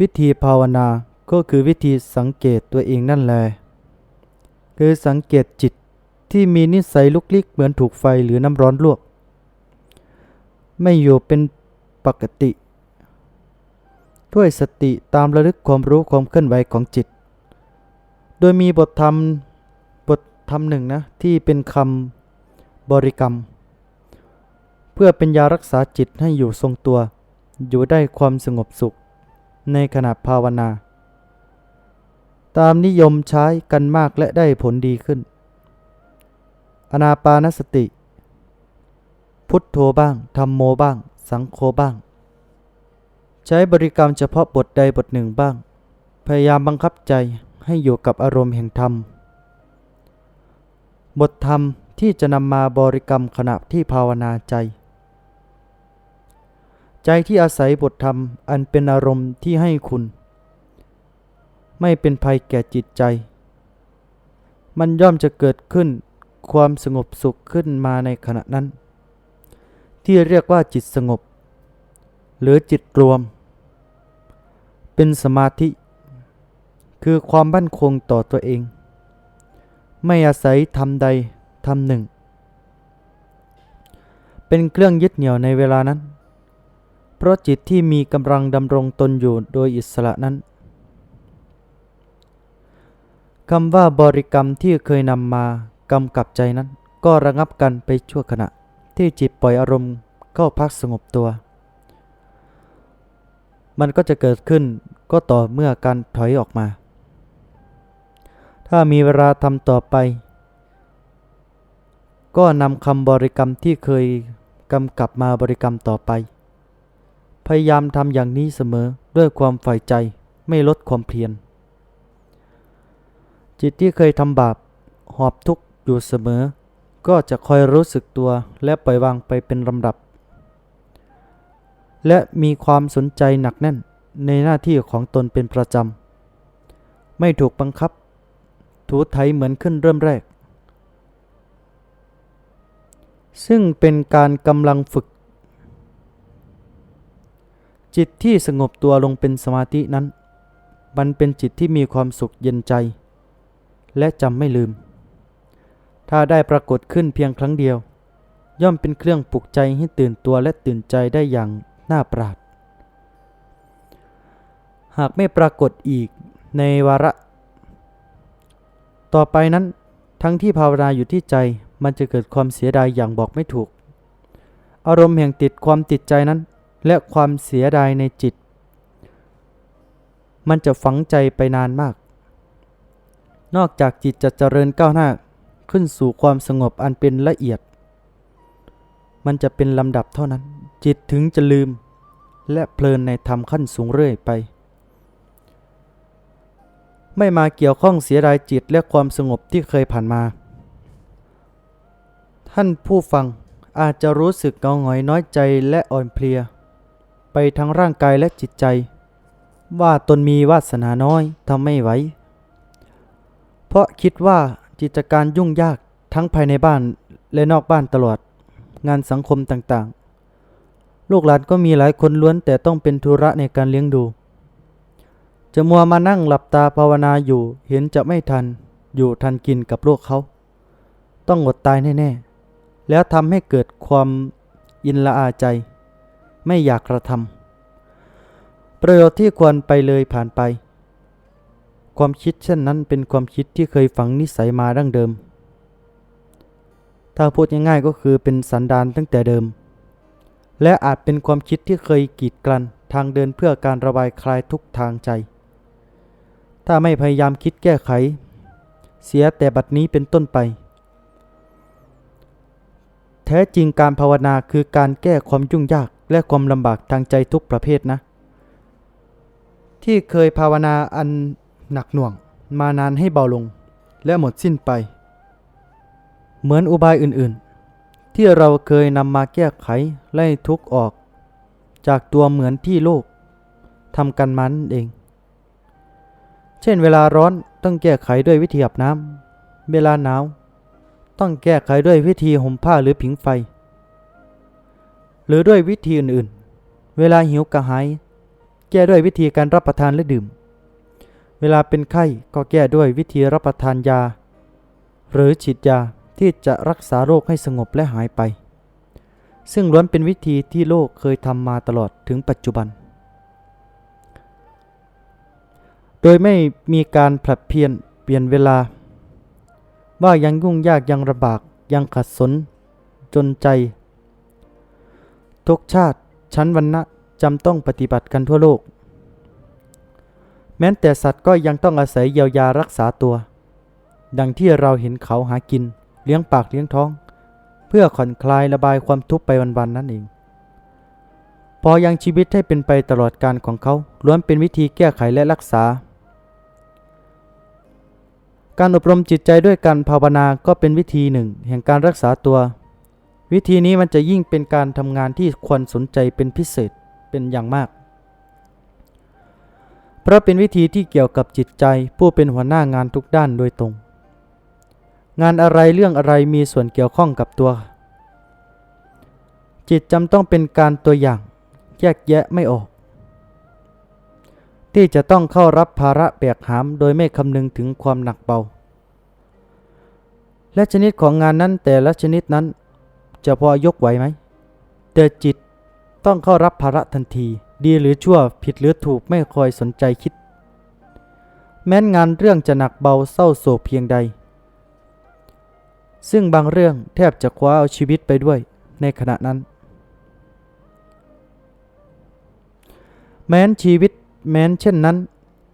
วิธีภาวนาก็คือวิธีสังเกตตัวเองนั่นแหละคือสังเกตจิตที่มีนิสัยลุกลิกเหมือนถูกไฟหรือน้ำร้อนลวก ไม่อยู่เป็นปกติ ด้วยสติตามระลึกความรู้ความเคลื่อนไหวของจิต โดยมีบทธรรมบทธรรมหนึ่งนะที่เป็นคำบริกรรม เพื่อเป็นยารักษาจิตให้อยู่ทรงตัว อยู่ได้ความสงบสุข ในขณะภาวนา ตามนิยมใช้กันมากและได้ผลดีขึ้น อนาปานสติ พุทโธบ้างธรรมโมบ้าง สังโฆบ้าง ใช้บริกรรมเฉพาะบทใดบทหนึ่งบ้าง พยายามบังคับใจให้อยู่กับอารมณ์แห่งธรรม บทธรรมที่จะนำมาบริกรรมขณะที่ภาวนาใจ ใจที่อาศัยบทธรรมอันเป็นอารมณ์ที่ให้คุณ ไม่เป็นภัยแก่จิตใจ มันย่อมจะเกิดขึ้นความสงบสุขขึ้นมาในขณะนั้น ที่เรียกว่าจิตสงบ หรือจิตรวม เป็นสมาธิ คือความมั่นคงต่อตัวเอง ไม่อาศัยทำใดทำหนึ่ง เป็นเครื่องยึดเหนี่ยวในเวลานั้น เพราะจิตที่มีกำลังดำรงตนอยู่โดยอิสระนั้นคำว่าบริกรรมที่เคยนำมากำกับใจนั้น ก็ระงับกันไปชั่วขณะ ที่จิตปล่อยอารมณ์เข้าพักสงบตัว มันก็จะเกิดขึ้นก็ต่อเมื่อการถอยออกมา ถ้ามีเวลาทำต่อไป ก็นำคำบริกรรมที่เคยกำกับมาบริกรรมต่อไป พยายามทำอย่างนี้เสมอด้วยความใฝ่ใจไม่ลดความเพียร จิตที่เคยทำบาปหอบทุกข์อยู่เสมอ ก็จะคอยรู้สึกตัวและปล่อยวางไปเป็นลำดับ และมีความสนใจหนักแน่นในหน้าที่ของตนเป็นประจำ ไม่ถูกบังคับ ถูไถเหมือนขึ้นเริ่มแรก ซึ่งเป็นการกำลังฝึก จิตที่สงบตัวลงเป็นสมาธินั้น มันเป็นจิตที่มีความสุขเย็นใจ และจำไม่ลืม ถ้าได้ปรากฏขึ้นเพียงครั้งเดียว ย่อมเป็นเครื่องปลุกใจให้ตื่นตัวและตื่นใจได้อย่างน่าปราด หากไม่ปรากฏอีกในวาระ ต่อไปนั้น ทั้งที่ภาวนาอยู่ที่ใจมันจะเกิดความเสียดายอย่างบอกไม่ถูก อารมณ์แห่งติดความติดใจนั้น และความเสียดายในจิต มันจะฝังใจไปนานมาก นอกจากจิตจะเจริญก้าวหน้าขึ้นสู่ความสงบอันเป็นละเอียด มันจะเป็นลำดับเท่านั้น จิตถึงจะลืม และเพลินในธรรมขั้นสูงเรื่อยไป ไม่มาเกี่ยวข้องเสียดายจิตและความสงบที่เคยผ่านมา ท่านผู้ฟังอาจจะรู้สึกเงาหงอยน้อยใจและอ่อนเพลีย ไปทั้งร่างกายและจิตใจ ว่าตนมีวาสนาน้อยทำไม่ไหว เพราะคิดว่ากิจการยุ่งยากทั้งภายในบ้านและนอกบ้านตลอด งานสังคมต่างๆ ลูกหลานก็มีหลายคนล้วนแต่ต้องเป็นธุระในการเลี้ยงดู จะมัวมานั่งหลับตาภาวนาอยู่เห็นจะไม่ทันอยู่ทันกินกับโลกเขา ต้องอดตายแน่ ๆ แล้วทำให้เกิดความอินละอาใจ ไม่อยากกระทำประโยชน์ที่ควรไปเลยผ่านไป ความคิดเช่นนั้นเป็นความคิดที่เคยฝังนิสัยมาดั้งเดิม ถ้าพูดง่ายๆก็คือเป็นสันดานตั้งแต่เดิม และอาจเป็นความคิดที่เคยกีดกันทางเดินเพื่อการระบายคลายทุกทางใจ ถ้าไม่พยายามคิดแก้ไข เสียแต่บัดนี้เป็นต้นไป แท้จริงการภาวนาคือการแก้ความยุ่งยาก และความลำบากทางใจทุกประเภทนะ ที่เคยภาวนาอันหนักหน่วงมานานให้เบาลง และหมดสิ้นไป เหมือนอุบายอื่นๆ ที่เราเคยนำมาแก้ไขไล่ทุกข์ออก จากตัวเหมือนที่โลกทำกันมันเอง เช่นเวลาร้อนต้องแก้ไขด้วยวิธีอาบน้ำเวลาหนาว ต้องแก้ไขด้วยวิธีห่มผ้าหรือผิงไฟ หรือด้วยวิธีอื่นๆ เวลาหิวกระหาย แก้ด้วยวิธีการรับประทานและดื่ม เวลาเป็นไข้ก็แก้ด้วยวิธีรับประทานยา หรือฉีดยาที่จะรักษาโรคให้สงบและหายไป ซึ่งล้วนเป็นวิธีที่โลกเคยทำมาตลอดถึงปัจจุบัน โดยไม่มีการผลัดเพียนเปลี่ยนเวลา ว่ายังยุ่งยากยังลำบากยังขัดสน จนใจ ทุกชาติ ชั้นวรรณะจำต้องปฏิบัติกันทั่วโลก แม้แต่สัตว์ก็ยังต้องอาศัยเยียวยารักษาตัว ดังที่เราเห็นเขาหากิน เลี้ยงปากเลี้ยงท้อง เพื่อผ่อนคลายระบายความทุกข์ไปวันๆนั่นเอง พอยังชีวิตให้เป็นไปตลอดการของเขาล้วนเป็นวิธีแก้ไขและรักษา การอบรมจิตใจด้วยการภาวนาก็เป็นวิธีหนึ่ง แห่งการรักษาตัว วิธีนี้มันจะยิ่งเป็นการทำงานที่ควรสนใจเป็นพิเศษเป็นอย่างมาก เพราะเป็นวิธีที่เกี่ยวกับจิตใจผู้เป็นหัวหน้างานทุกด้านโดยตรง งานอะไรเรื่องอะไรมีส่วนเกี่ยวข้องกับตัว จิตจำต้องเป็นการตัวอย่าง แยกแยะไม่ออก ที่จะต้องเข้ารับภาระแบกหามโดยไม่คำนึงถึงความหนักเบา และชนิดของงานนั้นแต่ละชนิดนั้น จะพอยกไหวไหม แต่จิตต้องเข้ารับภาระทันที ดีหรือชั่วผิดหรือถูกไม่คอยสนใจคิด แม้นงานเรื่องจะหนักเบาเศร้าโศกเพียงใด ซึ่งบางเรื่องแทบจะคว้าเอาชีวิตไปด้วยในขณะนั้น แม้นชีวิตแม้นเช่นนั้น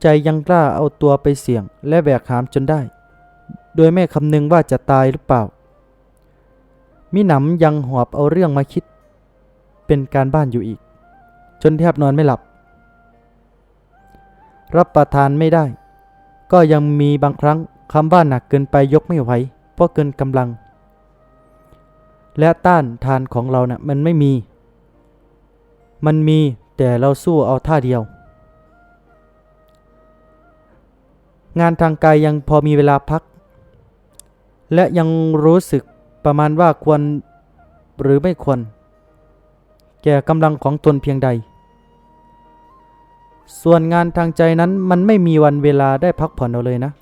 ใจยังกล้าเอาตัวไปเสี่ยงและแบกหามจนได้ โดยไม่คำนึงว่าจะตายหรือเปล่า มิหนำยังหอบเอาเรื่องมาคิด เป็นการบ้านอยู่อีก จนแทบนอนไม่หลับ รับประทานไม่ได้ ก็ยังมีบางครั้งคำว่าหนักเกินไปยกไม่ไหวเพราะเกินกำลัง และต้านทานของเรานะ่ะมันไม่มี มันมีแต่เราสู้เอาท่าเดียว งานทางกายยังพอมีเวลาพัก และยังรู้สึก ประมาณว่าควรหรือไม่ควร แก่กำลังของตนเพียงใด ส่วนงานทางใจนั้นมันไม่มีวันเวลาได้พักผ่อนเอาเลยนะ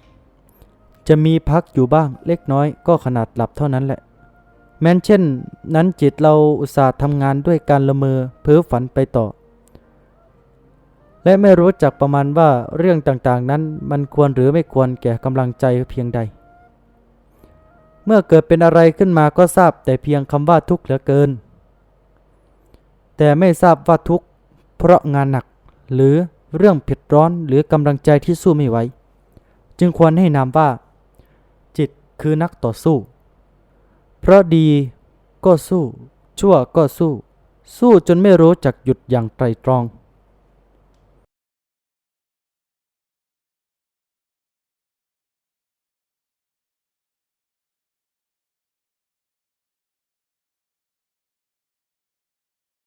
จะมีพักอยู่บ้างเล็กน้อยก็ขนาดหลับเท่านั้นแหละ แม้นเช่น นั้นจิตเราอุตส่าห์ทำงานด้วยการละเมอเพ้อฝันไปต่อ และไม่รู้จักประมาณว่าเรื่องต่างๆนั้นมันควรหรือไม่ควรแก่กำลังใจเพียงใด เมื่อเกิดเป็นอะไรขึ้นมาก็ทราบแต่เพียงคำว่าทุกข์เหลือเกิน แต่ไม่ทราบว่าทุกข์เพราะงานหนัก หรือเรื่องผิดร้อนหรือกำลังใจที่สู้ไม่ไหวจึงควรให้นามว่า จิตคือนักต่อสู้ เพราะดีก็สู้ ชั่วก็สู้ สู้จนไม่รู้จักหยุดอย่างไตรตรอง